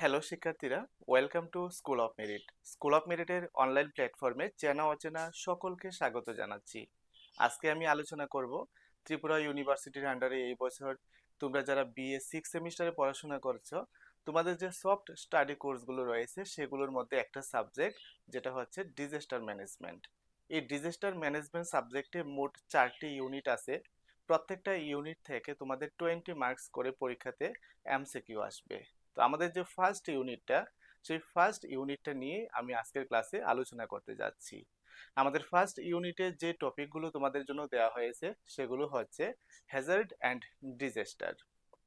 Hello শিক্ষার্থীরা। Welcome to school of merit school of মেরিটের online প্ল্যাটফর্মে চেনা অচেনা সকলকে স্বাগত জানাচ্ছি। আজকে আমি আলোচনা করব ত্রিপুরা ইউনিভার্সিটির আন্ডারে এই বছর তোমরা যারা বিএ সিক্স সেমিস্টারে পড়াশোনা করছ, তোমাদের যে সফট স্টাডি কোর্সগুলো রয়েছে, সেগুলোর মধ্যে একটা সাবজেক্ট যেটা হচ্ছে ডিজাস্টার ম্যানেজমেন্ট এই ডিজাস্টার ম্যানেজমেন্ট সাবজেক্টে মোট চারটি ইউনিট আছে। প্রত্যেকটা ইউনিট থেকে তোমাদের টোয়েন্টি মার্কস করে পরীক্ষাতে এমসিকিউ আসবে। তো আমাদের যে ফার্স্ট ইউনিটটা সেই ফার্স্ট ইউনিটটা নিয়ে আমি আজকের ক্লাসে আলোচনা করতে যাচ্ছি। আমাদের ফার্স্ট ইউনিটে যে টপিকগুলো তোমাদের জন্য দেওয়া হয়েছে, সেগুলো হচ্ছে হ্যাজার্ড অ্যান্ড ডিজাস্টার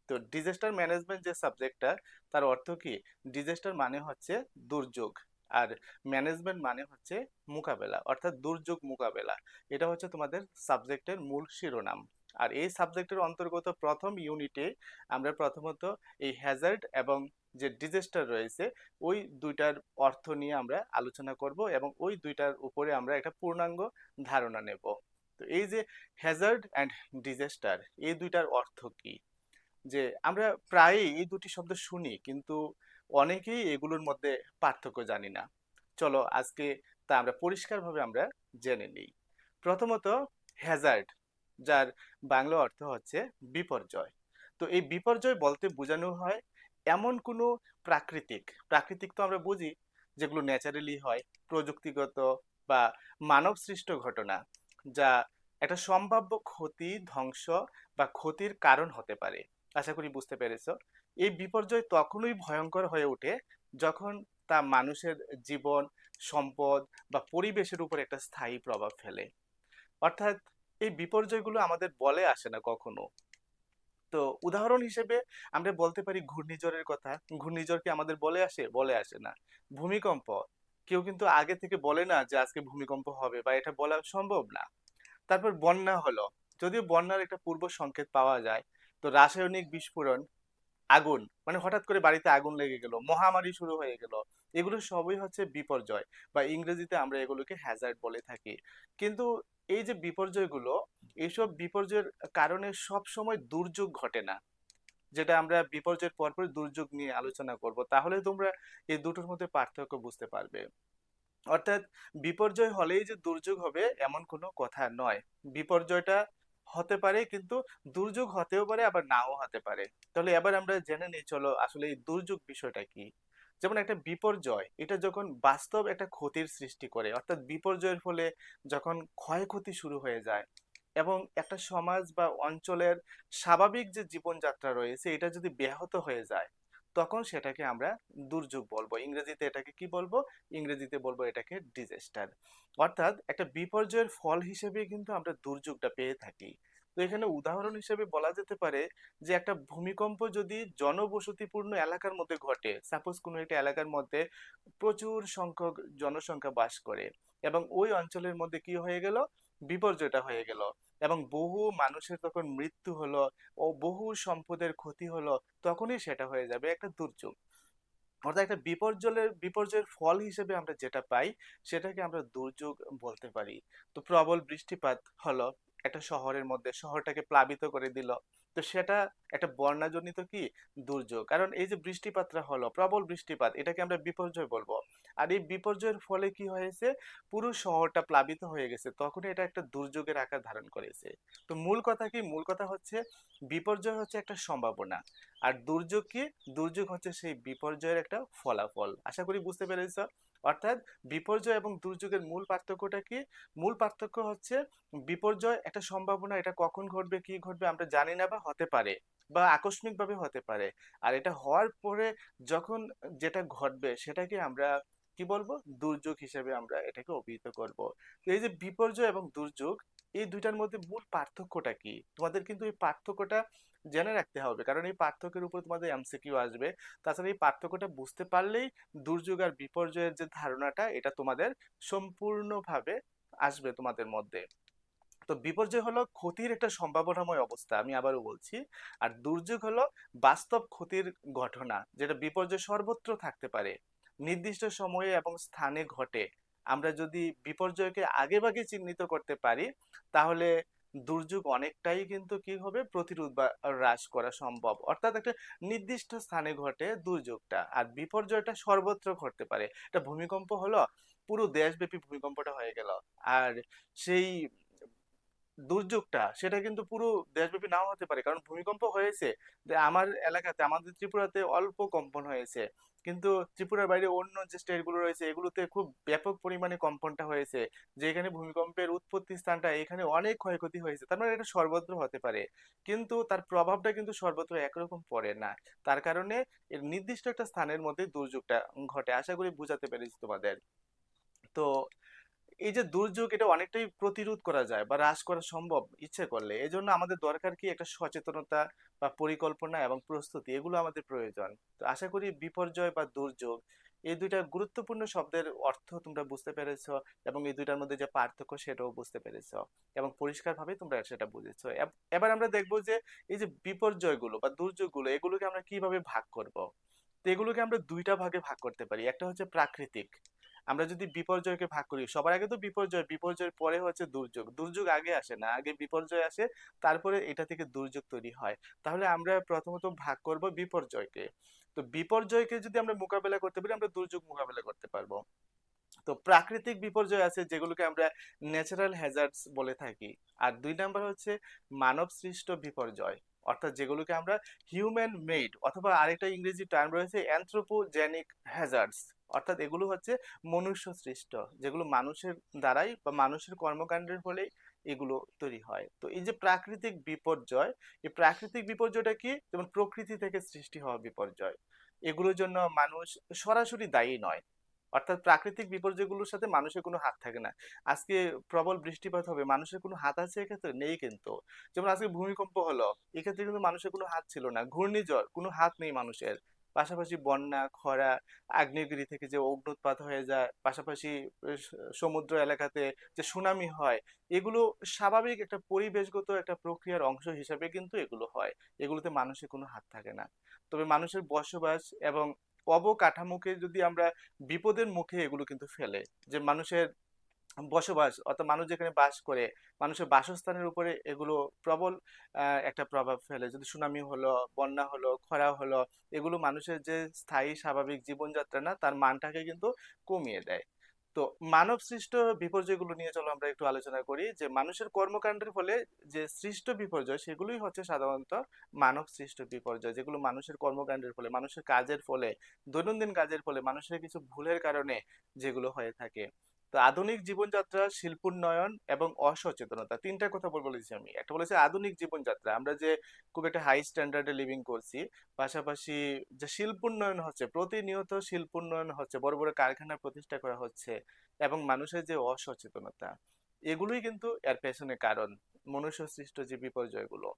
তো ডিজাস্টার ম্যানেজমেন্ট যে সাবজেক্টটা তার অর্থ কি? ডিজাস্টার মানে হচ্ছে দুর্যোগ, আর ম্যানেজমেন্ট মানে হচ্ছে মোকাবেলা, অর্থাৎ দুর্যোগ মোকাবেলা। এটা হচ্ছে তোমাদের সাবজেক্টের মূল শিরোনাম। আর এই সাবজেক্টের অন্তর্গত প্রথম ইউনিটে আমরা প্রথমত এই হ্যাজার্ড এবং যে ডিজাস্টার রয়েছে, ওই দুইটার অর্থ নিয়ে আমরা আলোচনা করব এবং ওই দুইটার উপরে আমরা একটা পূর্ণাঙ্গ ধারণা নেব। তো এই যে হ্যাজার্ড অ্যান্ড ডিজাস্টার এই দুইটার অর্থ কি? যে আমরা প্রায়ই এই দুটি শব্দ শুনি কিন্তু অনেকেই এগুলোর মধ্যে পার্থক্য জানি না। চলো আজকে তা আমরা পরিষ্কারভাবে আমরা জেনে নিই। প্রথমত হ্যাজার্ড যার বাংলা অর্থ হচ্ছে বিপর্যয়। তো এই বিপর্যয় বলতে বোঝানো হয় এমন কোনো প্রাকৃতিক প্রাকৃতিক তো আমরা বুঝি যেগুলো ন্যাচারালি হয়, প্রযুক্তিগত বা মানব সৃষ্ট ঘটনা যা একটা সম্ভাব্য ক্ষতি, ধ্বংস বা ক্ষতির কারণ হতে পারে। আশা করি বুঝতে পেরেছ। এই বিপর্যয় তখনই ভয়ঙ্কর হয়ে ওঠে যখন তা মানুষের জীবন, সম্পদ বা পরিবেশের উপর একটা স্থায়ী প্রভাব ফেলে। অর্থাৎ এই বিপর্যয়গুলো আমাদের বলে আসে না কখনো। তো উদাহরণ হিসেবে আমরা বলতে পারি ঘূর্ণিঝড়ের কথা। ঘূর্ণিঝড় কি আমাদের বলে আসে? বলে আসে না। ভূমিকম্প। কেউ কিন্তু আগে থেকে বলে না যে আজকে ভূমিকম্প হবে বা এটা বলা সম্ভব না। তারপর বন্যা হলো। যদিও বন্যার একটা পূর্ব সংকেত পাওয়া যায়, তো রাসায়নিক বিস্ফোরণ, আগুন মানে হঠাৎ করে বাড়িতে আগুন লেগে গেল, মহামারী শুরু হয়ে গেল, এগুলো সবই হচ্ছে বিপর্যয় বা ইংরেজিতে আমরা এগুলোকে হ্যাজার্ড বলে থাকি। কিন্তু এই যে বিপর্যয়গুলো, এইসব বিপর্যয়ের কারণে সব সময় দুর্যোগ ঘটে না। যেটা আমরা বিপর্যয়ের পরপর দুর্যোগ নিয়ে আলোচনা করব। তাহলে তোমরা এই দুটোর মধ্যে পার্থক্য বুঝতে পারবে। অর্থাৎ বিপর্যয় হলেই যে দুর্যোগ হবে এমন কোনো কথা নয়। বিপর্যয়টা হতে পারে কিন্তু দুর্যোগ হতেও পারে, আবার নাও হতে পারে। তাহলে এবার আমরা জেনে নিই, চলো আসলে এই দুর্যোগ বিষয়টা কি? যেমন একটা বিপর্যয়, এটা যখন বাস্তব একটা ক্ষতির সৃষ্টি করে, অর্থাৎ বিপর্যয়ের ফলে যখন ক্ষয়ক্ষতি শুরু হয়ে যায় এবং একটা সমাজ বা অঞ্চলের স্বাভাবিক যে জীবনযাত্রা রয়েছে, এটা যদি ব্যাহত হয়ে যায়, তখন সেটাকে আমরা দুর্যোগ বলব। ইংরেজিতে এটাকে কি বলব? ইংরেজিতে বলব এটাকে ডিজাস্টার। অর্থাৎ একটা বিপর্যয়ের ফল হিসেবে কিন্তু আমরা দুর্যোগটা পেয়ে থাকি। তো এখানে উদাহরণ হিসেবে বলা যেতে পারে যে একটা ভূমিকম্প যদি জনবসতিপূর্ণ এলাকার মধ্যে ঘটে সাপোজ কোনো একটা এলাকার মধ্যে প্রচুর সংখ্যক জনসংখ্যা বাস করে এবং ওই অঞ্চলের মধ্যে কি হয়ে গেল? বিপর্যয়টা হয়ে গেল এবং বহু মানুষের তখন মৃত্যু হলো ও বহু সম্পদের ক্ষতি হলো, তখনই সেটা হয়ে যাবে একটা দুর্যোগ। অর্থাৎ একটা বিপর্যয়ের বিপর্যয়ের ফল হিসেবে আমরা যেটা পাই, সেটাকে আমরা দুর্যোগ বলতে পারি। তো প্রবল বৃষ্টিপাত হলো একটা শহরের মধ্যে, শহরটাকে প্লাবিত করে দিল। তো সেটা একটা বন্যাজনিত কি? দুর্যোগ। কারণ এই যে বৃষ্টিপাতটা হলো, প্রবল বৃষ্টিপাত, এটাকে আমরা বিপর্যয় বলব। আর এই বিপর্যয়ের ফলে কি হয়েছে? পুরো শহরটা প্লাবিত হয়ে গেছে। তখন এটা একটা দুর্যোগের আকার ধারণ করেছে। তো মূল কথা কি? মূল কথা হচ্ছে, বিপর্যয় হচ্ছে একটা সম্ভাবনা। আর দুর্যোগ কি? দুর্যোগ হচ্ছে সেই বিপর্যয়ের একটা ফলাফল। আশা করি বুঝতে পেরেছ? অর্থাৎ বিপর্যয় এবং দুর্যোগের মূল পার্থক্যটা কি? মূল পার্থক্য হচ্ছে বিপর্যয় একটা সম্ভাবনা, এটা কখন ঘটবে, কি ঘটবে আমরা জানি না বা হতে পারে বা আকস্মিকভাবে হতে পারে। আর এটা হওয়ার পরে যখন যেটা ঘটবে সেটাকে আমরা কি বলব? দুর্যোগ হিসেবে আমরা এটাকে অভিহিত করব। তো এই যে বিপর্যয় এবং দুর্যোগ, এই দুইটার মধ্যে মূল পার্থক্যটা কি? তোমাদের কিন্তু এই পার্থক্যটা জেনে রাখতে হবে। কারণ এই পার্থক্যের উপর তোমাদের এমসিকিউ আসবে। তাছাড়া এই পার্থক্যটা বুঝতে পারলেই দুর্যোগ আর বিপর্যয়ের যে ধারণাটা, এটা তোমাদের সম্পূর্ণভাবে আসবে তোমাদের মধ্যে। তো বিপর্যয় হলো ক্ষতির একটা সম্ভাবনাময় অবস্থা, আমি আবারও বলছি। আর দুর্যোগ হলো বাস্তব ক্ষতির ঘটনা, যেটা বিপর্যয় সর্বত্র থাকতে পারে। নির্দিষ্ট সময়ে এবং স্থানে ঘটে। আমরা যদি বিপর্যয়কে আগেভাগে চিহ্নিত করতে পারি, তাহলে দুর্যোগ অনেকটাই কিন্তু কি হবে? প্রতিরোধ বা হ্রাস করা সম্ভব। অর্থাৎ একটা নির্দিষ্ট স্থানে ঘটে দুর্যোগটা আর বিপর্যয়টা সর্বত্র ঘটতে পারে। এটা ভূমিকম্প হলো, পুরো দেশব্যাপী ভূমিকম্পটা হয়ে গেল। আর সেই দুর্যোগটা, সেটা কিন্তু পুরো দেশব্যাপী নাও হতে পারে। কারণ ভূমিকম্প হয়েছে, যে আমার এলাকাতে, আমাদের ত্রিপুরাতে অল্প কম্পন হয়েছে। কিন্তু ত্রিপুরার বাইরে অন্য যে স্টেটগুলো রয়েছে, এগুলোতে খুব ব্যাপক পরিমাণে কম্পনটা হয়েছে, যে এখানে ভূমিকম্পের উৎপত্তি স্থানটা, এখানে অনেক ক্ষয়ক্ষতি হয়েছে। তার মানে এটা সর্বত্র হতে পারে। কিন্তু তার প্রভাবটা কিন্তু সর্বত্র একরকম পড়ে না। তার কারণে এর নির্দিষ্ট একটা স্থানের মধ্যে দুর্যোগটা ঘটে। আশা করি বুঝাতে পেরেছি তোমাদের। তো এই যে দুর্যোগ এটা অনেকটাই প্রতিরোধ করা যায় বা হ্রাস করা সম্ভব ইচ্ছে করলে এই জন্য আমাদের দরকার কি একটা সচেতনতা বা পরিকল্পনা এবং প্রস্তুতি, এগুলো আমাদের প্রয়োজন। তো আশা করি বিপর্যয় বা দুর্যোগ এই দুইটা গুরুত্বপূর্ণ শব্দের অর্থ তোমরা বুঝতে পেরেছ এবং এই দুইটার মধ্যে যে পার্থক্য সেটাও বুঝতে পেরেছ এবং পরিষ্কারভাবে তোমরা সেটা বুঝেছ। এব- এবার আমরা দেখব যে এই যে বিপর্যয়গুলো বা দুর্যোগগুলো, এগুলোকে আমরা কীভাবে ভাগ করব? তো এগুলোকে আমরা দুইটা ভাগে ভাগ করতে পারি। একটা হচ্ছে প্রাকৃতিক। আমরা যদি বিপর্যয়কে ভাগ করি, সবার আগে তো বিপর্যয়, বিপর্যয়ের পরে হচ্ছে দুর্যোগ। দুর্যোগ আগে আসে না, আগে বিপর্যয় আসে, তারপরে এটা থেকে দুর্যোগ তৈরি হয়। তাহলে আমরা প্রথমত ভাগ করব বিপর্যয়কে। তো বিপর্যয়কে যদি আমরা মোকাবেলা করতে পারি, আমরা দুর্যোগ মোকাবেলা করতে পারব। তো প্রাকৃতিক বিপর্যয় আছে, যেগুলোকে আমরা ন্যাচারাল হ্যাজার্ডস বলে থাকি। আর দুই নাম্বার হচ্ছে মানব সৃষ্ট বিপর্যয়। অর্থাৎ যেগুলোকে আমরা হিউম্যান মেড অথবা আরেকটা ইংরেজি টার্ম রয়েছে অ্যান্থ্রোপোজেনিক হ্যাজার্ডস অর্থাৎ এগুলো হচ্ছে মনুষ্য সৃষ্ট যেগুলো মানুষের দ্বারাই বা মানুষের কর্মকাণ্ডের ফলেই এগুলো তৈরি হয়। তো এই যে প্রাকৃতিক বিপর্যয়, এই প্রাকৃতিক বিপর্যয়টা কি? যেমন প্রকৃতি থেকে সৃষ্টি হওয়া বিপর্যয়। এগুলোর জন্য মানুষ সরাসরি দায়ী নয়। অর্থাৎ প্রাকৃতিক বিপর্যয়গুলোর সাথে মানুষের কোনো হাত থাকে না। আজকে প্রবল বৃষ্টিপাত হবে, মানুষের কোনো হাত আছে এক্ষেত্রে? নেই কিন্তু। যেমন আজকে ভূমিকম্প হলো, এক্ষেত্রে কিন্তু মানুষের কোনো হাত ছিল না। ঘূর্ণিঝড়, কোনো হাত নেই মানুষের। পাশাপাশি বন্যা, খরা, আগ্নেয়গিরি থেকে যে অগ্নুৎপাত হয়ে যায়, পাশাপাশি সমুদ্র এলাকাতে যে সুনামি হয়, এগুলো স্বাভাবিক একটা পরিবেশগত একটা প্রক্রিয়ার অংশ হিসাবে কিন্তু এগুলো হয়। এগুলোতে মানুষের কোনো হাত থাকে না। তবে মানুষের বসবাস এবং অবকাঠামোকে যদি আমরা বিপদের মুখে এগুলো কিন্তু ফেলে, যে মানুষের বসবাস অর্থাৎ মানুষ যেখানে বাস করে, মানুষের বাসস্থানের উপরে এগুলো প্রবল একটা প্রভাব ফেলে। যদি সুনামি হলো, বন্যা হলো, খরা হলো, এগুলো মানুষের যে স্থায়ী স্বাভাবিক জীবনযাত্রা না, তার মানটাকে কিন্তু কমিয়ে দেয়। তো মানব সৃষ্ট বিপর্যয়গুলো নিয়ে চলো আমরা একটু আলোচনা করি। যে মানুষের কর্মকাণ্ডের ফলে যে সৃষ্ট বিপর্যয়, সেগুলোই হচ্ছে সাধারণত মানব সৃষ্ট বিপর্যয়, যেগুলো মানুষের কর্মকাণ্ডের ফলে, মানুষের কাজের ফলে, দৈনন্দিন কাজের ফলে, মানুষের কিছু ভুলের কারণে যেগুলো হয়ে থাকে। তো আধুনিক জীবনযাত্রা শিল্পোন্নয়ন এবং অসচেতনতা তিনটা কথা বল- বলেছি আমি। একটা বলেছি আধুনিক জীবনযাত্রা। আমরা যে খুব একটা হাই স্ট্যান্ডার্ডে লিভিং করছি, পাশাপাশি যে শিল্পোন্নয়ন হচ্ছে, প্রতিনিয়ত শিল্পোন্নয়ন হচ্ছে, বড় বড় কারখানা প্রতিষ্ঠা করা হচ্ছে এবং মানুষের যে অসচেতনতা, এগুলোই কিন্তু এর পেছনে কারণ মনুষ্য সৃষ্ট যে বিপর্যয়গুলো।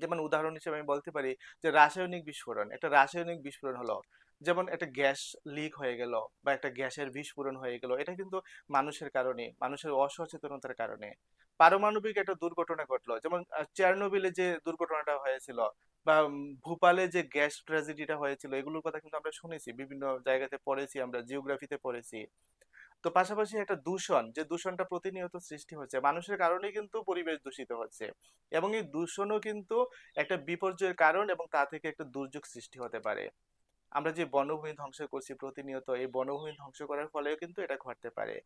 যেমন উদাহরণ হিসেবে আমি বলতে পারি যে রাসায়নিক বিস্ফোরণ। একটা রাসায়নিক বিস্ফোরণ হলো যেমন একটা গ্যাস লিক হয়ে গেল বা একটা গ্যাসের বিস্ফোরণ হয়ে গেল, এটা কিন্তু মানুষের কারণে, মানুষের অসচেতনতার কারণে। পারমাণবিক একটা দুর্ঘটনা ঘটলো, যেমন চেরনোবিলে যে দুর্ঘটনাটা হয়েছিল বা ভোপালে যে গ্যাস ট্র্যাজেডিটা হয়েছিল, এগুলোর কথা কিন্তু আমরা শুনেছি, বিভিন্ন জায়গাতে পড়েছি আমরা জিওগ্রাফিতে পড়েছি। তো পাশাপাশি একটা দূষণ, যে দূষণটা প্রতিনিয়ত সৃষ্টি হচ্ছে, মানুষের কারণে কিন্তু পরিবেশ দূষিত হচ্ছে এবং এই দূষণও কিন্তু একটা বিপর্যয়ের কারণ এবং তা থেকে একটা দুর্যোগ সৃষ্টি হতে পারে। আমরা যে বনভূমি ধ্বংস করছি প্রতিনিয়ত, এই বনভূমি ধ্বংস করার ফলেও কিন্তু এটা ঘটতে পারে।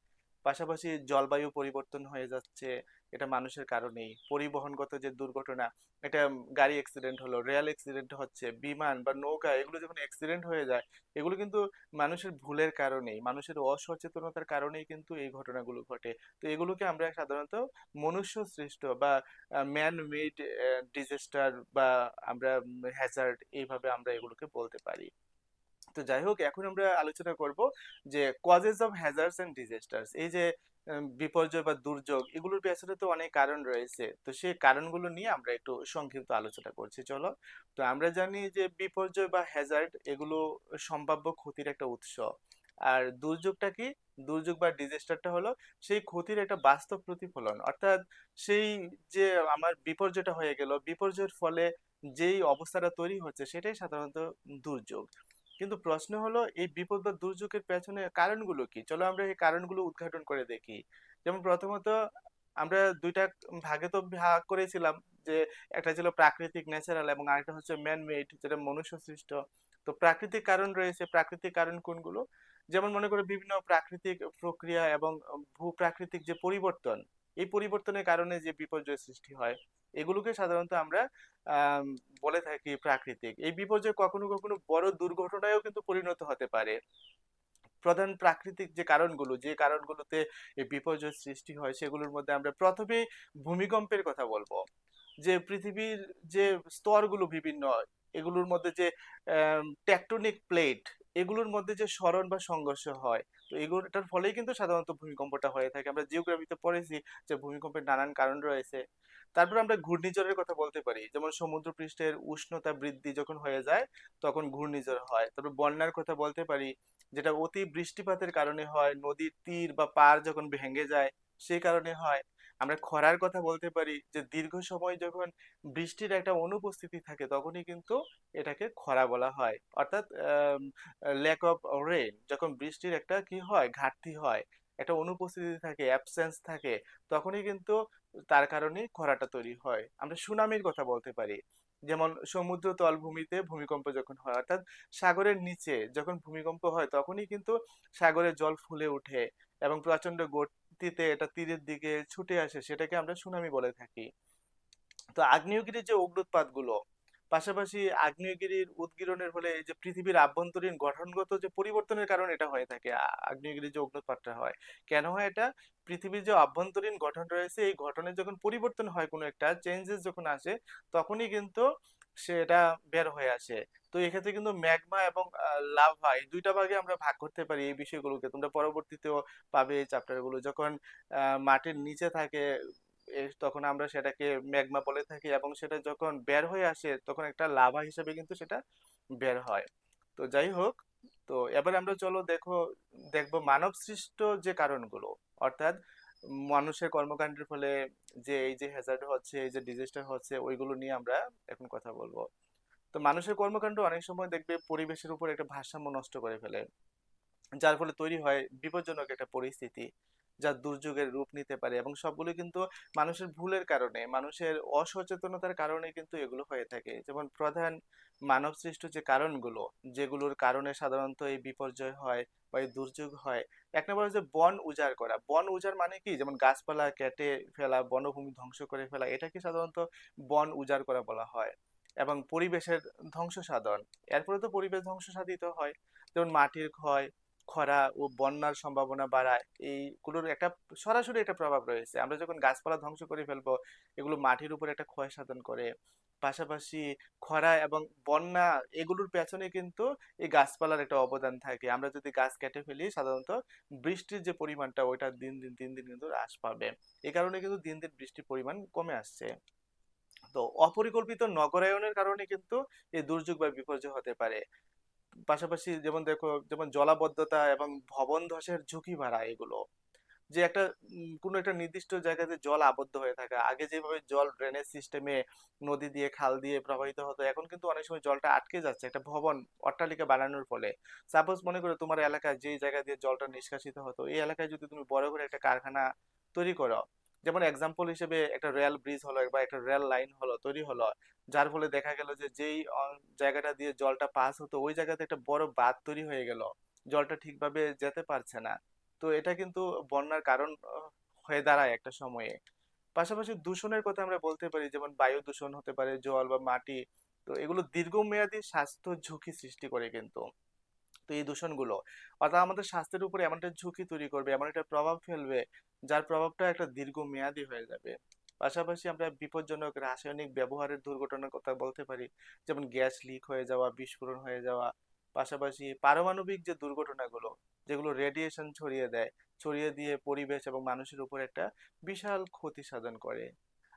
পাশাপাশি জলবায়ু পরিবর্তন হয়ে যাচ্ছে, এটা মানুষের কারণেই। পরিবহনগত যে দুর্ঘটনা এটা গাড়ি অ্যাক্সিডেন্ট হলো রেল অ্যাক্সিডেন্ট হচ্ছে, বিমান বা নৌকা, এগুলো যখন অ্যাক্সিডেন্ট হয়ে যায়, এগুলো কিন্তু মানুষের ভুলের কারণেই, মানুষের অসচেতনতার কারণেই কিন্তু এই ঘটনাগুলো ঘটে। তো এগুলোকে আমরা সাধারণত মনুষ্য সৃষ্ট বা ম্যান মেড ডিজাস্টার বা আমরা হ্যাজার্ড এইভাবে আমরা এগুলোকে বলতে পারি। তো যাই হোক, এখন আমরা আলোচনা করব যে causes of hazards and disasters এই যে বিপর্যয় বা দুর্যোগ, এগুলোর পেছনে তো অনেক কারণ রয়েছে। তো সেই কারণগুলো নিয়ে আমরা একটু সংক্ষিপ্ত আলোচনা করছি, চলো। তো আমরা জানি যে বিপর্যয় বা হ্যাজার্ড এগুলো সম্ভাব্য ক্ষতির একটা উৎস। আর দুর্যোগটা কি? দুর্যোগ বা ডিজাস্টারটা হলো সেই ক্ষতির একটা বাস্তব প্রতিফলন। অর্থাৎ সেই যে আমার বিপর্যয়টা হয়ে গেল, বিপর্যয়ের ফলে যেই অবস্থাটা তৈরি হচ্ছে, সেটাই সাধারণত দুর্যোগ। কিন্তু প্রশ্ন হলো, এই বিপদ বা দুর্যোগের পেছনে কারণগুলো কি? চলো আমরা এই কারণগুলো উদ্ঘাটন করে দেখি। যেমন প্রথমত, আমরা দুইটা ভাগে তো ভাগ করেছিলাম, যে একটা ছিল প্রাকৃতিক ন্যাচারাল এবং আরেকটা হচ্ছে ম্যান মেড যেটা মনুষ্য সৃষ্ট তো প্রাকৃতিক কারণ রয়েছে, প্রাকৃতিক কারণ কোনগুলো? যেমন মনে করো বিভিন্ন প্রাকৃতিক প্রক্রিয়া এবং ভূপ্রাকৃতিক যে পরিবর্তন এই পরিবর্তনের কারণে যে বিপর্যয় সৃষ্টি হয়, এগুলোকে সাধারণত আমরা বলে থাকি প্রাকৃতিক। এই বিপর্যয় কখনো কখনো বড় দুর্ঘটনায়ও কিন্তু পরিণত হতে পারে। প্রধান প্রাকৃতিক যে কারণগুলো, যে কারণগুলোতে এই বিপর্যয় সৃষ্টি হয়, সেগুলোর মধ্যে আমরা প্রথমেই ভূমিকম্পের কথা বলব। যে পৃথিবীর যে স্তরগুলো বিভিন্ন, এগুলোর মধ্যে যে টেকটনিক প্লেট এগুলোর মধ্যে যে স্মরণ বা সংঘর্ষ হয়, তো এগুলোটার ফলেই কিন্তু সাধারণত ভূমিকম্পটা হয়ে থাকে। আমরা জিওগ্রাফিতে পড়েছি যে ভূমিকম্পের নানান কারণ রয়েছে। তারপর আমরা ঘূর্ণিঝড়ের কথা বলতে পারি, যেমন সমুদ্র পৃষ্ঠের উষ্ণতা বৃদ্ধি যখন হয়ে যায়, তখন ঘূর্ণিঝড় হয়। তারপর বন্যার কথা বলতে পারি, যেটা অতি বৃষ্টিপাতের কারণে হয়, নদীর তীর বা পার যখন ভেঙে যায়, সেই কারণে হয়। আমরা খরার কথা বলতে পারি যে, দীর্ঘ সময় যখন বৃষ্টির একটা অনুপস্থিতি থাকে, তখনই কিন্তু এটাকে খরা বলা হয়। অর্থাৎ ল্যাক অফ রেন যখন বৃষ্টির একটা কি হয়, ঘাটতি হয়, একটা অনুপস্থিতি থাকে অ্যাবসেন্স থাকে, তখনই কিন্তু তার কারণে খরাটা তৈরি হয়। আমরা সুনামির কথা বলতে পারি। যেমন সমুদ্র তলভূমিতে ভূমিকম্প যখন হয়, অর্থাৎ সাগরের নিচে যখন ভূমিকম্প হয়, তখনই কিন্তু সাগরের জল ফুলে ওঠে এবং প্রচণ্ড গতিতে এটা তীরের দিকে ছুটে আসে, সেটাকে আমরা সুনামি বলে থাকি। তো আগ্নেয়গিরির যে অগ্নুৎপাতগুলো পাশাপাশি আগ্নেয়গিরির উদগীরণের ফলে যে পৃথিবীর আভ্যন্তরীণ গঠনগত যে পরিবর্তনের কারণে এটা হয়ে থাকে আগ্নেয়গিরির যে অগ্নুৎপাতটা হয়। কেন হয় এটা? পৃথিবীর যে আভ্যন্তরীণ গঠন রয়েছে, এই গঠনের যখন পরিবর্তন হয় কোনো একটা চেঞ্জেস যখন আসে, তখনই কিন্তু সেটা বের হয়ে আসে। তো এক্ষেত্রে কিন্তু ম্যাগমা এবং লাভা এই দুইটা ভাগে আমরা ভাগ করতে পারি এই বিষয়গুলোকে। তোমরা পরবর্তীতেও পাবে এই চ্যাপ্টারগুলো যখন মাটির নিচে থাকে তখন আমরা সেটাকে ম্যাগমা বলে থাকি এবং সেটা যখন বের হয়ে আসে, তখন একটা লাভা হিসেবে কিন্তু সেটা বের হয়। তো যাই হোক, তো এবার আমরা চলো দেখো, দেখব মানব সৃষ্ট যে কারণগুলো, অর্থাৎ মানুষের কর্মকাণ্ডের ফলে যে এই যে হ্যাজার্ড হচ্ছে, এই যে ডিজাস্টার হচ্ছে, ওইগুলো নিয়ে আমরা এখন কথা বলব। তো মানুষের কর্মকাণ্ড অনেক সময় দেখবে পরিবেশের উপর একটা ভারসাম্য নষ্ট করে ফেলে, যার ফলে তৈরি হয় বিপজ্জনক একটা পরিস্থিতি। যা দুর্যোগের রূপ নিতে পারে এবং সবগুলো কিন্তু মানুষের ভুলের কারণে, মানুষের অসচেতনতার কারণে কিন্তু এগুলো হয়ে থাকে। যেমন প্রধান মানব সৃষ্ট যে কারণগুলো, যেগুলোর কারণে সাধারণত এই বিপর্যয় হয় বা এই দুর্যোগ হয়, এক নম্বর হচ্ছে বন উজাড় করা। বন উজাড় মানে কি? যেমন গাছপালা কেটে ফেলা, বনভূমি ধ্বংস করে ফেলা, এটাকে সাধারণত বন উজাড় করা বলা হয় এবং পরিবেশের ধ্বংস সাধন এরপরে তো পরিবেশ ধ্বংস সাধিত হয়। যেমন মাটির ক্ষয় খরা ও বন্যার সম্ভাবনা বাড়ায়, এইগুলোর একটা সরাসরি একটা প্রভাব রয়েছে। আমরা যখন গাছপালা ধ্বংস করে ফেলব, এগুলো মাটির উপর একটা ক্ষয় সাধন করে। পাশাপাশি খরা এবং বন্যা, এগুলোর পেছনে কিন্তু এই গাছপালার একটা অবদান থাকে। আমরা যদি গাছ কেটে ফেলি, সাধারণত বৃষ্টির যে পরিমাণটা, ওইটা দিন দিন দিন দিন কিন্তু হ্রাস পাবে। এই কারণে কিন্তু দিন দিন বৃষ্টির পরিমাণ কমে আসছে। তো অপরিকল্পিত নগরায়নের কারণে কিন্তু এই দুর্যোগ বা বিপর্যয় হতে পারে। পাশাপাশি যেমন দেখো, যেমন জলাবদ্ধতা এবং ভবন ধসের ঝুঁকি ভাড়া এগুলো, যে একটা কোনো একটা নির্দিষ্ট জায়গাতে জল আবদ্ধ হয়ে থাকা। আগে যেভাবে জল ড্রেনেজ সিস্টেমে নদী দিয়ে, খাল দিয়ে প্রবাহিত হতো, এখন কিন্তু অনেক সময় জলটা আটকে যাচ্ছে একটা ভবন, অট্টালিকা বানানোর ফলে। সাপোজ মনে করো তোমার এলাকায় যেই জায়গা দিয়ে জলটা নিষ্কাশিত হতো, এই এলাকায় যদি তুমি বড় করে একটা কারখানা তৈরি করো যেমন এক্সাম্পল হিসেবে একটা রেল ব্রিজ হলো বা একটা রেল লাইন হলো, তৈরি হলো, যার ফলে দেখা গেল যে যেই জায়গাটা দিয়ে জলটা পাস হতো, ওই জায়গাতে একটা বড় বাঁধ তৈরি হয়ে গেল। জলটা ঠিকভাবে যেতে পারছে না। তো এটা কিন্তু বন্যার কারণ হয়ে দাঁড়ায় একটা সময়ে। পাশাপাশি দূষণের কথা আমরা বলতে পারি, যেমন বায়ু দূষণ হতে পারে, জল বা মাটি, তো এগুলো দীর্ঘমেয়াদী স্বাস্থ্য ঝুঁকি সৃষ্টি করে কিন্তু। তো এই দূষণগুলো। অর্থাৎ আমাদের স্বাস্থ্যের উপরে এমন একটা ঝুঁকি তৈরি করবে, এমন একটা প্রভাব ফেলবে, যার প্রভাবটা একটা দীর্ঘমেয়াদী হয়ে যাবে। পাশাপাশি আমরা বিপজ্জনক রাসায়নিক ব্যবহারের দুর্ঘটনার কথা বলতে পারি, যেমন গ্যাস লিক হয়ে যাওয়া, বিস্ফোরণ হয়ে যাওয়া। পাশাপাশি পারমাণবিক যে দুর্ঘটনাগুলো, যেগুলো রেডিয়েশন ছড়িয়ে দেয়, ছড়িয়ে দিয়ে পরিবেশ এবং মানুষের উপর একটা বিশাল ক্ষতি সাধন করে।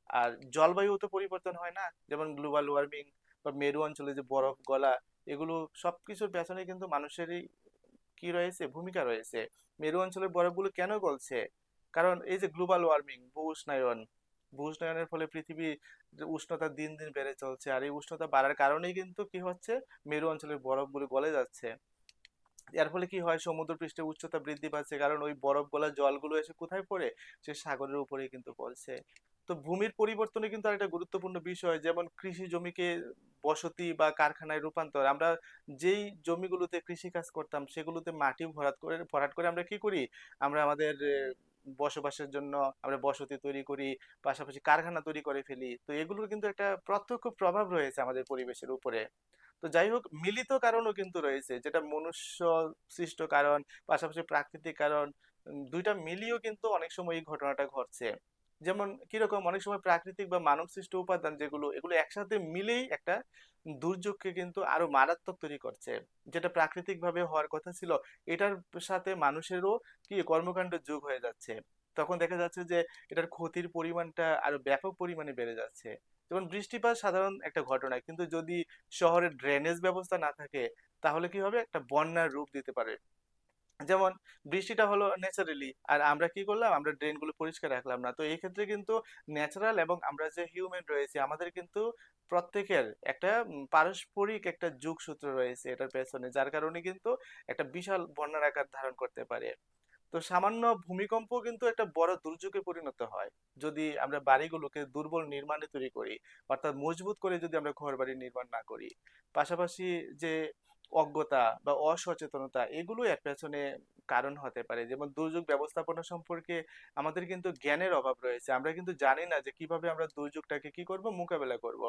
আর জলবায়ু তো পরিবর্তন হয় না? যেমন গ্লোবাল ওয়ার্মিং বা মেরু অঞ্চলে যে বরফ গলা এগুলো সবকিছুর পেছনে কিন্তু মানুষেরই কি রয়েছে? ভূমিকা রয়েছে। মেরু অঞ্চলের বরফগুলো কেন গলছে? কারণ এই যে গ্লোবাল ওয়ার্মিং ভূ উষ্ণায়ন ভূ উষ্ণায়নের ফলে পৃথিবী উষ্ণতা দিন দিন বেড়ে চলছে। আর এই উষ্ণতা বাড়ার কারণেই কিন্তু কি হচ্ছে? মেরু অঞ্চলের বরফগুলো গলে যাচ্ছে। এর ফলে কি হয়? সমুদ্র পৃষ্ঠের উচ্চতা বৃদ্ধি পাচ্ছে। কারণ ওই বরফ গলা জলগুলো এসে কোথায় পড়ে? সে সাগরের উপরেই কিন্তু পড়ছে। তো ভূমির পরিবর্তনে কিন্তু আরেকটা গুরুত্বপূর্ণ বিষয়, যেমন কৃষি জমিকে বসতি বা কারখানায় রূপান্তর। আমরা যেই জমিগুলোতে কৃষি কাজ করতাম, সেগুলোতে মাটি ভরাট করে ভরাট করে আমরা কি করি? আমরা আমাদের বসবাসের জন্য আমরা বসতি তৈরি করি, পাশাপাশি কারখানা তৈরি করে ফেলি। তো এগুলোর কিন্তু একটা প্রত্যক্ষ প্রভাব রয়েছে আমাদের পরিবেশের উপরে। তো যাই হোক, মিলিত কারণও কিন্তু রয়েছে, যেটা মনুষ্য সৃষ্ট কারণ, পাশাপাশি প্রাকৃতিক কারণ দুইটা মিলিয়েও কিন্তু অনেক সময় এই ঘটনাটা ঘটছে। যেমন কীরকম অনেক সময় প্রাকৃতিক বা মানব সৃষ্ট উপাদান যেগুলো, এগুলো একসাথে মিলেই একটা দুর্যোগকে কিন্তু আরও মারাত্মক তৈরি করছে। যেটা প্রাকৃতিক ভাবে হওয়ার কথা ছিল, এটার সাথে মানুষেরও কি কর্মকাণ্ড যোগ হয়ে যাচ্ছে। তখন দেখা যাচ্ছে যে এটার ক্ষতির পরিমাণটা আরও ব্যাপক পরিমাণে বেড়ে যাচ্ছে। যেমন বৃষ্টিপাত সাধারণ একটা ঘটনা, কিন্তু যদি শহরের ড্রেনেজ ব্যবস্থা না থাকে, তাহলে কি হবে? একটা বন্যার রূপ দিতে পারে। যেমন বৃষ্টিটা হলো ন্যাচারালি আর আমরা কি করলাম? আমরা ড্রেনগুলো পরিষ্কার রাখলাম না। তো এই ক্ষেত্রে কিন্তু ন্যাচারাল এবং আমরা যে হিউম্যান রয়েছে, আমাদের কিন্তু প্রত্যেকের একটা পারস্পরিক একটা যোগসূত্র রয়েছে এটার পেছনে, যার কারণে কিন্তু একটা বিশাল বন্যার আকার ধারণ করতে পারে। তো সামান্য ভূমিকম্প কিন্তু একটা বড় দুর্যোগে পরিণত হয়। যদি আমরা বাড়িগুলোকে দুর্বল নির্মাণে তৈরি করি, অর্থাৎ মজবুত করে যদি আমরা ঘর বাড়ি নির্মাণ না করি। পাশাপাশি যে অজ্ঞতা বা অসচেতনতা এগুলো এর পেছনে কারণ হতে পারে। যেমন দুর্যোগ ব্যবস্থাপনা সম্পর্কে আমাদের কিন্তু জ্ঞানের অভাব রয়েছে। আমরা কিন্তু জানি না যে কীভাবে আমরা দুর্যোগটাকে কি করব, মোকাবেলা করব।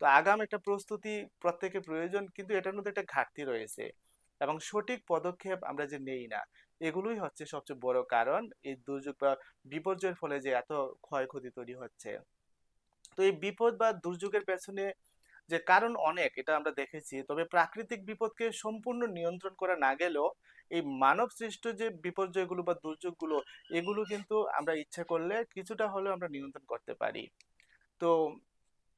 তো আগাম একটা প্রস্তুতি প্রত্যেকের প্রয়োজন, কিন্তু এটার মধ্যে একটা ঘাটতি রয়েছে এবং সঠিক পদক্ষেপ আমরা যে নেই না, এগুলোই হচ্ছে সবচেয়ে বড় কারণ এই দুর্যোগ বা বিপর্যয়ের ফলে যে এত ক্ষয়ক্ষতি তৈরি হচ্ছে। তো এই বিপদ বা দুর্যোগের পেছনে যে কারণ অনেক, এটা আমরা দেখেছি। তবে প্রাকৃতিক বিপদকে সম্পূর্ণ নিয়ন্ত্রণ করা না গেলেও এই মানব সৃষ্ট যে বিপর্যয়গুলো বা দুর্যোগগুলো, এগুলো কিন্তু আমরা ইচ্ছা করলে কিছুটা হলেও আমরা নিয়ন্ত্রণ করতে পারি। তো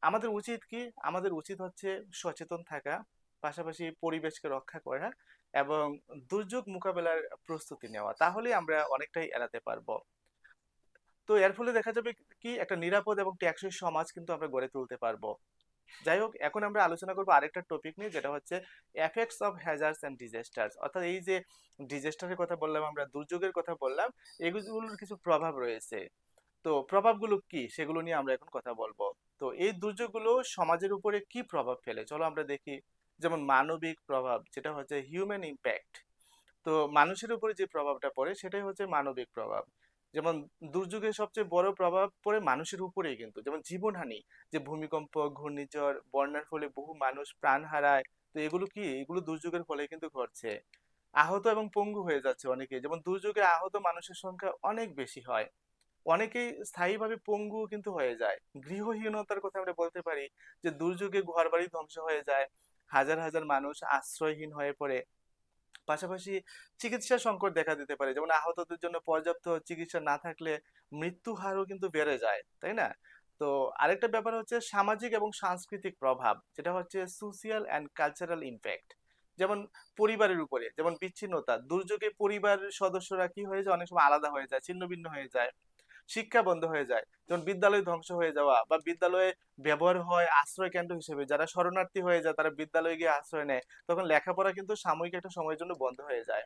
আমাদের উচিত কি? আমাদের উচিত হচ্ছে সচেতন থাকা, পাশাপাশি পরিবেশকে রক্ষা করা এবং দুর্যোগ মোকাবেলার প্রস্তুতি নেওয়া। তাহলে আমরা অনেকটাই এড়াতে পারব। তো এর ফলে দেখা যাবে কি? একটা নিরাপদ এবং টেকসই সমাজ কিন্তু আমরা গড়ে তুলতে পারব। যাই হোক, এখন আমরা আলোচনা করব আরেকটা টপিক নিয়ে, যেটা হচ্ছে effects of hazards and disasters অর্থাৎ এই যে ডিজাস্টারের কথা বললাম, আমরা দুর্যোগের কথা বললাম, এগুলোর কিছু প্রভাব রয়েছে। তো প্রভাবগুলো কি? সেগুলো নিয়ে আমরা এখন কথা বলব। তো এই দুর্যোগগুলো সমাজের উপরে কি প্রভাব ফেলে? চলো আমরা দেখি। যেমন মানবিক প্রভাব, যেটা হচ্ছে হিউম্যান ইম্প্যাক্ট তো মানুষের উপরে যে প্রভাবটা পড়ে, সেটাই হচ্ছে মানবিক প্রভাব। যেমন দুর্যোগের সবচেয়ে বড় প্রভাব পড়ে মানুষের উপরেই কিন্তু। যেমন জীবনহানি, যে ভূমিকম্প, ঘূর্ণিঝড়, বন্যার ফলে বহু মানুষ প্রাণ হারায়। তো এগুলো কি? এগুলো দুর্যোগের ফলে কিন্তু ঘটছে। আহত এবং পঙ্গু হয়ে যাচ্ছে অনেকে। যেমন দুর্যোগে আহত মানুষের সংখ্যা অনেক বেশি হয়। অনেকেই স্থায়ীভাবে পঙ্গু কিন্তু হয়ে যায়। গৃহহীনতার কথা আমরা বলতে পারি যে দুর্যোগে ঘরবাড়ি ধ্বংস হয়ে যায়। হাজার হাজার মানুষ আশ্রয়হীন হয়ে পড়ে। পাশাপাশি চিকিৎসা সংকট দেখা দিতে পারে। যেমন আহতদের জন্য পর্যাপ্ত চিকিৎসা না থাকলে মৃত্যু হারও কিন্তু বেড়ে যায়, তাই না? তো আরেকটা ব্যাপার হচ্ছে সামাজিক এবং সাংস্কৃতিক প্রভাব, যেটা হচ্ছে সোশিয়াল অ্যান্ড কালচারাল ইম্প্যাক্ট যেমন পরিবারের উপরে, যেমন বিচ্ছিন্নতা, দুর্যোগে পরিবারের সদস্যরা কি হয়ে যায়? অনেক সময় আলাদা হয়ে যায় ছিন্ন ভিন্ন হয়ে যায়। শিক্ষা বন্ধ হয়ে যায়। যেমন বিদ্যালয় ধ্বংস হয়ে যাওয়া বা বিদ্যালয়ে ব্যবহার হয় আশ্রয় কেন্দ্র হিসেবে, যারা শরণার্থী হয়ে যায়, তারা বিদ্যালয়ে গিয়ে আশ্রয় নেয়, তখন লেখাপড়া কিন্তু সাময়িক একটা সময়ের জন্য বন্ধ হয়ে যায়।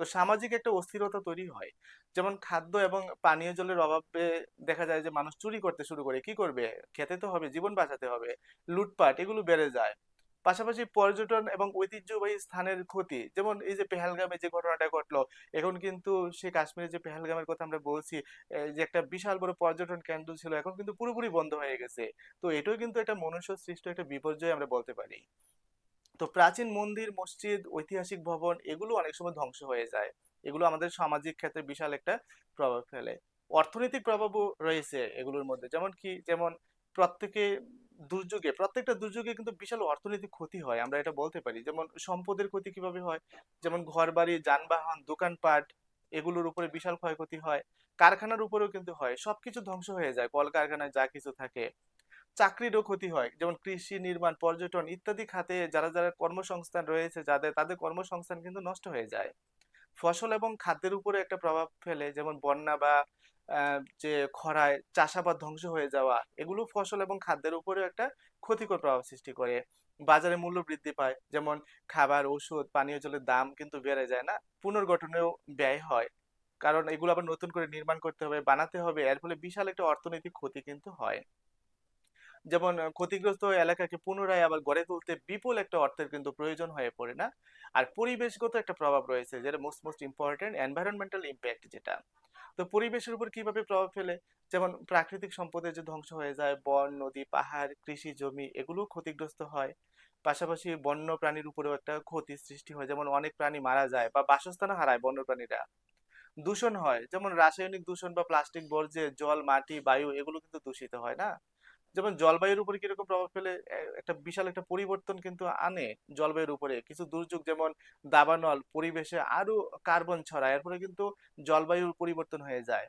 তো সামাজিক একটা অস্থিরতা তৈরি হয়। যেমন খাদ্য এবং পানীয় জলের অভাবে দেখা যায় যে মানুষ চুরি করতে শুরু করে। কি করবে? খেতে তো হবে, জীবন বাঁচাতে হবে, লুটপাট, এগুলো বেড়ে যায়। পাশাপাশি পর্যটন এবং ঐতিহ্যবাহী স্থানের ক্ষতি, যেমন এই যে পেহেলগামে যে ঘটনাটা ঘটলো, এখন কিন্তু সে কাশ্মীরের যে পেহেলগামের কথা আমরা বলছি যে একটা বিশাল বড় পর্যটন কেন্দ্র ছিল, এখন কিন্তু পুরোপুরি বন্ধ হয়ে গেছে। তো এটাও কিন্তু একটা মনুষ্য সৃষ্ট একটা বিপর্যয় আমরা বলতে পারি। তো প্রাচীন মন্দির, মসজিদ, ঐতিহাসিক ভবন, এগুলো অনেক সময় ধ্বংস হয়ে যায়। এগুলো আমাদের সামাজিক ক্ষেত্রে বিশাল একটা প্রভাব ফেলে। অর্থনৈতিক প্রভাবও রয়েছে এগুলোর মধ্যে। যেমন কি, যেমন প্রত্যেকে দুর্যোগে, প্রত্যেকটা দুর্যোগে কিন্তু বিশাল অর্থনৈতিক ক্ষতি হয়, আমরা এটা বলতে পারি। যেমন সম্পদের ক্ষতি কীভাবে হয়? যেমন ঘরবাড়ি, যানবাহন, দোকানপাট, এগুলোর উপরে বিশাল ক্ষয়ক্ষতি হয়। কারখানার উপরেও কিন্তু হয়। সবকিছু ধ্বংস হয়ে যায়, কলকারখানায় যা কিছু থাকে। চাকরিরও ক্ষতি হয়, যেমন কৃষি নির্মাণ, পর্যটন ইত্যাদি খাতে যারা যারা কর্মসংস্থান রয়েছে, যাদের, তাদের কর্মসংস্থান কিন্তু নষ্ট হয়ে যায়। ফসল এবং খাদ্যের উপরে একটা প্রভাব ফেলে, যেমন বন্যা বা যে খরায় চাষাবাদ ধ্বংস হয়ে যাওয়া, এগুলো ফসল এবং খাদ্যের উপরেও একটা ক্ষতিকর প্রভাব সৃষ্টি করে। বাজারে মূল্য বৃদ্ধি পায়, যেমন খাবার, ওষুধ, পানীয় জলের দাম কিন্তু বেড়ে যায় না, পুনর্গঠনেও ব্যয় হয়। কারণ এগুলো আবার নতুন করে নির্মাণ করতে হবে, বানাতে হবে, এর ফলে বিশাল একটা অর্থনৈতিক ক্ষতি কিন্তু হয়। যেমন ক্ষতিগ্রস্ত এলাকাকে পুনরায় আবার গড়ে তুলতে বিপুল একটা অর্থের কিন্তু প্রয়োজন হয়ে পড়ে, না? আর পরিবেশগত একটা প্রভাব রয়েছে, যেটা most most important environmental impact যেটা। তো পরিবেশের উপর কীভাবে প্রভাব ফেলে? যেমন, প্রাকৃতিক সম্পদের যে ধ্বংস হয়ে যায়, বন, নদী, পাহাড়, কৃষি, জমি এগুলো ক্ষতিগ্রস্ত হয়। পাশাপাশি বন্য প্রাণীর উপরেও একটা ক্ষতি সৃষ্টি হয়, যেমন অনেক প্রাণী মারা যায় বা বাসস্থান হারায় বন্য প্রাণীরা দূষণ হয়, যেমন রাসায়নিক দূষণ বা প্লাস্টিক বর্জ্যে জল, মাটি, বায়ু, এগুলো কিন্তু দূষিত হয়, না? যেমন জলবায়ুর উপরে কীরকম প্রভাব ফেলে একটা বিশাল একটা পরিবর্তন কিন্তু আনে জলবায়ুর উপরে। কিছু দুর্যোগ যেমন দাবানল পরিবেশে আরও কার্বন ছড়ায়, এর ফলে কিন্তু জলবায়ুর পরিবর্তন হয়ে যায়।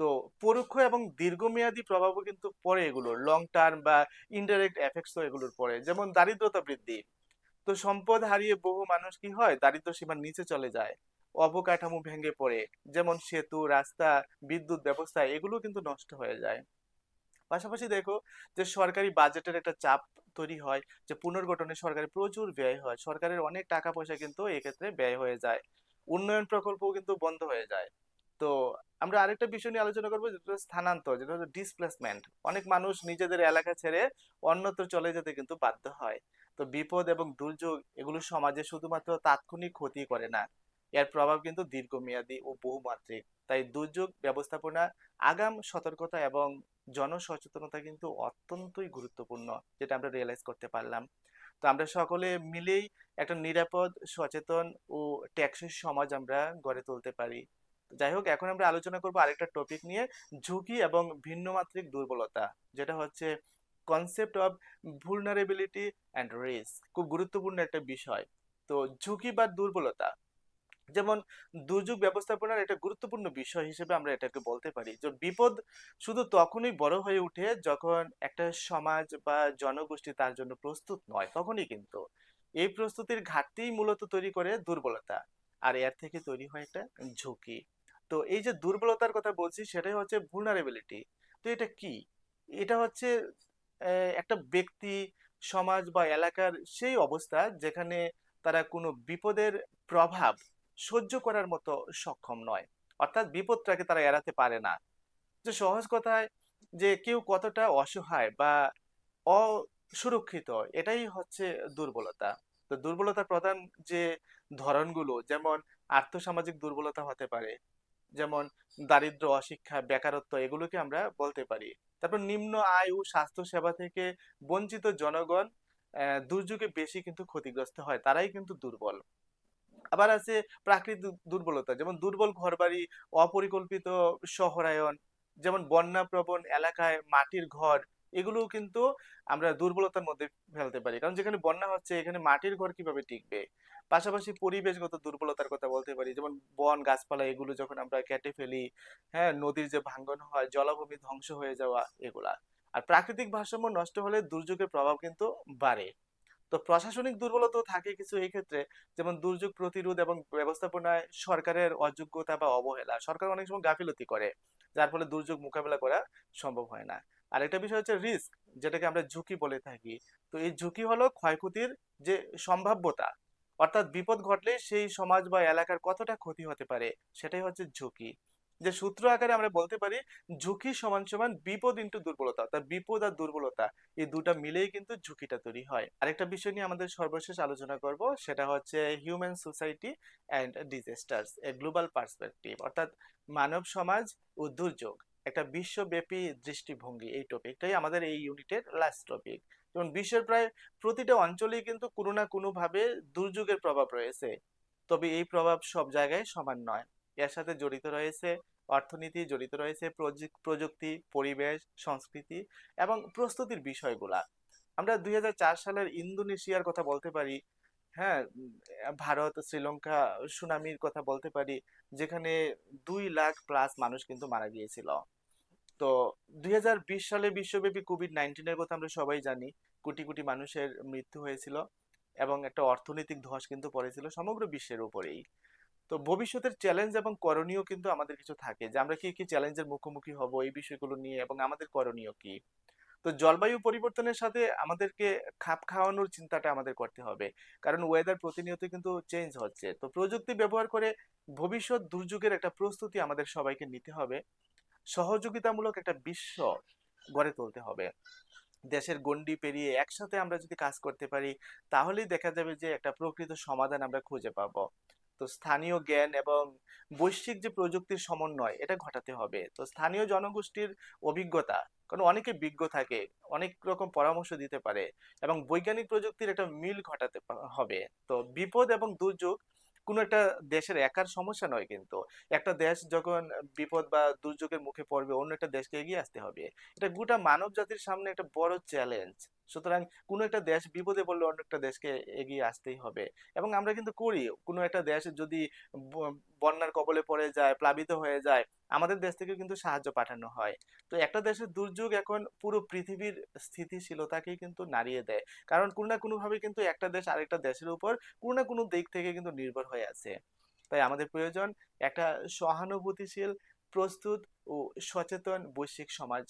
তো পরোক্ষ এবং দীর্ঘমেয়াদী প্রভাবও কিন্তু পড়ে এগুলোর লং টার্ম বা ইনডাইরেক্ট এফেক্টসও এগুলোর পড়ে যেমন দারিদ্রতা বৃদ্ধি, তো সম্পদ হারিয়ে বহু মানুষ কি হয়? দারিদ্র সীমার নিচে চলে যায়, অবকাঠামো ভেঙে পড়ে, যেমন সেতু, রাস্তা, বিদ্যুৎ ব্যবস্থা এগুলো কিন্তু নষ্ট হয়ে যায়। পাশাপাশি দেখো যে সরকারি বাজেটের একটা চাপ তৈরি হয়, যে পুনর্গঠনে সরকারি প্রচুর ব্যয় হয়, সরকারের অনেক টাকা পয়সা কিন্তু এক্ষেত্রে ব্যয় হয়ে যায়। উন্নয়ন প্রকল্পও কিন্তু বন্ধ হয়ে যায়। তো আমরা আরেকটা বিষয় নিয়ে আলোচনা করব, যেটা স্থানান্তর, যেটা হচ্ছে ডিসপ্লেসমেন্ট অনেক মানুষ নিজেদের এলাকা ছেড়ে অন্যত্র চলে যেতে কিন্তু বাধ্য হয়। তো বিপদ এবং দুর্যোগ এগুলো সমাজে শুধুমাত্র তাৎক্ষণিক ক্ষতি করে না, এর প্রভাব কিন্তু দীর্ঘমেয়াদী ও বহুমাত্রিক। তাই দুর্যোগ ব্যবস্থাপনা, আগাম সতর্কতা এবং জনসচেতনতা কিন্তু অত্যন্তই গুরুত্বপূর্ণ, যেটা আমরা রিয়েলাইজ করতে পারলাম। তো আমরা সকলে মিলেই একটা নিরাপদ, সচেতন ও ট্যাক্সের সমাজ আমরা গড়ে তুলতে পারি। যাই হোক, এখন আমরা আলোচনা করব আরেকটা টপিক নিয়ে, ঝুঁকি এবং ভিন্নমাত্রিক দুর্বলতা, যেটা হচ্ছে concept of vulnerability and risk খুব গুরুত্বপূর্ণ একটা বিষয়। তো ঝুঁকি বা দুর্বলতা যেমন দুর্যোগ ব্যবস্থাপনার একটা গুরুত্বপূর্ণ বিষয় হিসেবে আমরা এটাকে বলতে পারি। যে বিপদ শুধু তখনই বড় হয়ে ওঠে যখন একটা সমাজ বা জনগোষ্ঠী তার জন্য প্রস্তুত নয়, তখনই কিন্তু। এই প্রস্তুতির ঘাটতিই মূলত তৈরি করে দুর্বলতা, আর এর থেকে তৈরি হয় একটা ঝুঁকি। তো এই যে দুর্বলতার কথা বলছি, সেটাই হচ্ছে ভুলনারেবিলিটি তো এটা কি? এটা হচ্ছে একটা ব্যক্তি, সমাজ বা এলাকার সেই অবস্থা যেখানে তারা কোনো বিপদের প্রভাব সহ্য করার মতো সক্ষম নয়। অর্থাৎ বিপদটাকে তারা এড়াতে পারে না। যে সহজ কথায় যে কেউ কতটা অসহায় বা অসুরক্ষিত, এটাই হচ্ছে দুর্বলতা। তো দুর্বলতার প্রধান যে ধরনগুলো, যেমন আর্থসামাজিক দুর্বলতা হতে পারে, যেমন দারিদ্র, অশিক্ষা, বেকারত্ব, এগুলোকে আমরা বলতে পারি। তারপর নিম্ন আয় ও স্বাস্থ্য সেবা থেকে বঞ্চিত জনগণ দুর্যোগে বেশি কিন্তু ক্ষতিগ্রস্ত হয়, তারাই কিন্তু দুর্বল। আবার আছে প্রাকৃতিক দুর্বলতা, যেমন দুর্বল ঘরবাড়ি, অপরিকল্পিত শহরায়ন যেমন বন্যাপ্রবণ এলাকায় মাটির ঘর এগুলো কিন্তু আমরা দুর্বলতার মধ্যে ফেলতে পারি। কারণ যেখানে বন্যা হচ্ছে, এখানে মাটির ঘর কীভাবে টিকবে? পাশাপাশি পরিবেশগত দুর্বলতার কথা বলতে পারি, যেমন বন, গাছপালা, এগুলো যখন আমরা কেটে ফেলি হ্যাঁ নদীর যে ভাঙ্গন হয়, জলাভূমি ধ্বংস হয়ে যাওয়া, এগুলা। আর প্রাকৃতিক ভারসাম্য নষ্ট হলে দুর্যোগের প্রভাব কিন্তু বাড়ে। তো প্রশাসনিক দুর্বলতাও থাকে কিছু এই ক্ষেত্রে, যেমন দুর্যোগ প্রতিরোধ এবং ব্যবস্থাপনায় সরকারের অযোগ্যতা বা অবহেলা। সরকার অনেক সময় গাফিলতি করে, যার ফলে দুর্যোগ মোকাবেলা করা সম্ভব হয় না। আরেকটা বিষয় হচ্ছে রিস্ক, যেটাকে আমরা ঝুঁকি বলে থাকি। তো এই ঝুঁকি হলো ক্ষয়ক্ষতির যে সম্ভাব্যতা, অর্থাৎ বিপদ ঘটলে সেই সমাজ বা এলাকার কতটা ক্ষতি হতে পারে, সেটাই হচ্ছে ঝুঁকি। যে সূত্র আকারে আমরা বলতে পারি, ঝুঁকি সমান সমান বিপদ ইন্টু দুর্বলতা। অর্থাৎ বিপদ আর দুর্বলতা, এই দুটা মিলেই কিন্তু ঝুঁকিটা তৈরি হয়। আরেকটা বিষয় নিয়ে আমাদের সর্বশেষ আলোচনা করব, সেটা হচ্ছে human society and disasters a global perspective অর্থাৎ মানব সমাজ ও দুর্যোগ, একটা বিশ্বব্যাপী দৃষ্টিভঙ্গি, এই টপিকটাই আমাদের এই ইউনিটের লাস্ট টপিক যেমন বিশ্বের প্রায় প্রতিটা অঞ্চলেই কিন্তু কোনো না কোনোভাবে দুর্যোগের প্রভাব রয়েছে। তবে এই প্রভাব সব জায়গায় সমান নয়। এর সাথে জড়িত রয়েছে অর্থনীতি, জড়িত রয়েছে প্রযুক- প্রযুক্তি, পরিবেশ, সংস্কৃতি এবং প্রস্তুতির বিষয়গুলা। আমরা দুই হাজার চার সালের ইন্দোনেশিয়ার কথা বলতে পারি হ্যাঁ ভারত, শ্রীলঙ্কা সুনামির কথা বলতে পারি, যেখানে দুই লাখ প্লাস মানুষ কিন্তু মারা গিয়েছিল। তো দুই হাজার বিশ সালে বিশ্বব্যাপী কোভিড নাইন্টিনের কথা আমরা সবাই জানি, কোটি কোটি মানুষের মৃত্যু হয়েছিল এবং একটা অর্থনৈতিক ধস কিন্তু পড়েছিল সমগ্র বিশ্বের উপরেই। তো ভবিষ্যতের চ্যালেঞ্জ এবং করণীয় কিন্তু আমাদের কিছু থাকে যে আমরা কি কি চ্যালেঞ্জের মুখোমুখি হব এই বিষয়গুলো নিয়ে এবং আমাদের করণীয় কি? তো জলবায়ু পরিবর্তনের সাথে আমাদেরকে খাপ খাওয়ানোর চিন্তাটা আমাদের করতে হবে। কারণ ওয়েদার প্রতিনিয়ত কিন্তু চেঞ্জ হচ্ছে। তো প্রযুক্তি ব্যবহার করে ভবিষ্যৎ দুর্যোগের একটা প্রস্তুতি আমাদের সবাইকে নিতে হবে। সহযোগিতামূলক একটা বিশ্ব গড়ে তুলতে হবে। দেশের গণ্ডি পেরিয়ে একসাথে আমরা যদি কাজ করতে পারি, তাহলেই দেখা যাবে যে একটা প্রকৃত সমাধান আমরা খুঁজে পাবো। তো স্থানীয় জ্ঞান এবং বৈশ্বিক যে প্রযুক্তির সমন্বয়, এটা ঘটাতে হবে। তো স্থানীয় জনগোষ্ঠীর অভিজ্ঞতা, কারণ অনেকে বিজ্ঞ থাকে, অনেক রকম পরামর্শ দিতে পারে এবং বৈজ্ঞানিক প্রযুক্তির একটা মিল ঘটাতে হবে। তো বিপদ এবং দুর্যোগ কোনো একটা দেশের একার সমস্যা নয় কিন্তু। একটা দেশ যখন বিপদ বা দুর্যোগের মুখে পড়বে, অন্য একটা দেশকে এগিয়ে আসতে হবে। এটা গোটা মানব জাতির সামনে একটা বড় চ্যালেঞ্জ সুতরাং কোনো একটা দেশ বিপদে পড়লে অন্য একটা দেশকে এগিয়ে আসতেই হবে। এবং আমরা কিন্তু করি, কোনো একটা দেশ যদি বন্যার কবলে পড়ে যায়, প্লাবিত হয়ে যায়, আমাদের দেশ থেকে কিন্তু সাহায্য পাঠানো হয়। তো একটা দেশের দুর্যোগ এখন পুরো পৃথিবীর স্থিতিশীলতাকেই কিন্তু নাড়িয়ে দেয়। কারণ কোনো না কোনোভাবে কিন্তু একটা দেশ আরেকটা দেশের উপর কোনো না কোনো দিক থেকে কিন্তু নির্ভর হয়ে আছে। তাই আমাদের প্রয়োজন একটা সহানুভূতিশীল প্রস্তুত ও সচেতন বৈশ্বিক সমাজ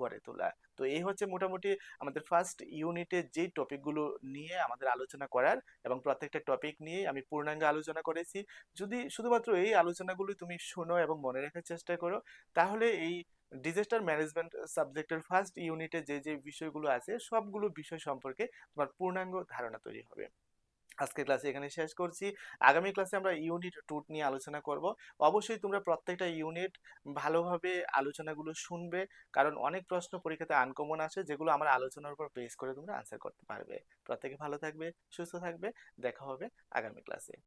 গড়ে তোলা। তো এই হচ্ছে মোটামুটি আমাদের ফার্স্ট ইউনিটে যে টপিকগুলো নিয়ে আমাদের আলোচনা করার এবং প্রত্যেকটা টপিক নিয়ে আমি পূর্ণাঙ্গ আলোচনা করেছি। যদি শুধুমাত্র এই আলোচনাগুলো তুমি শোনো এবং মনে রাখার চেষ্টা করো, তাহলে এই ডিজাস্টার ম্যানেজমেন্ট সাবজেক্টের ফার্স্ট ইউনিটে যে যে বিষয়গুলো আছে, সবগুলো বিষয় সম্পর্কে তোমার পূর্ণাঙ্গ ধারণা তৈরি হবে। আজকের ক্লাসে এখানে শেষ করছি। আগামী ক্লাসে আমরা ইউনিট টুট নিয়ে আলোচনা করব। অবশ্যই তোমরা প্রত্যেকটা ইউনিট ভালোভাবে আলোচনাগুলো শুনবে, কারণ অনেক প্রশ্ন পরীক্ষাতে আনকমন আসে যেগুলো আমার আলোচনার উপর বেস করে তোমরা আনসার করতে পারবে। প্রত্যেকে ভালো থাকবে, সুস্থ থাকবে, দেখা হবে আগামী ক্লাসে।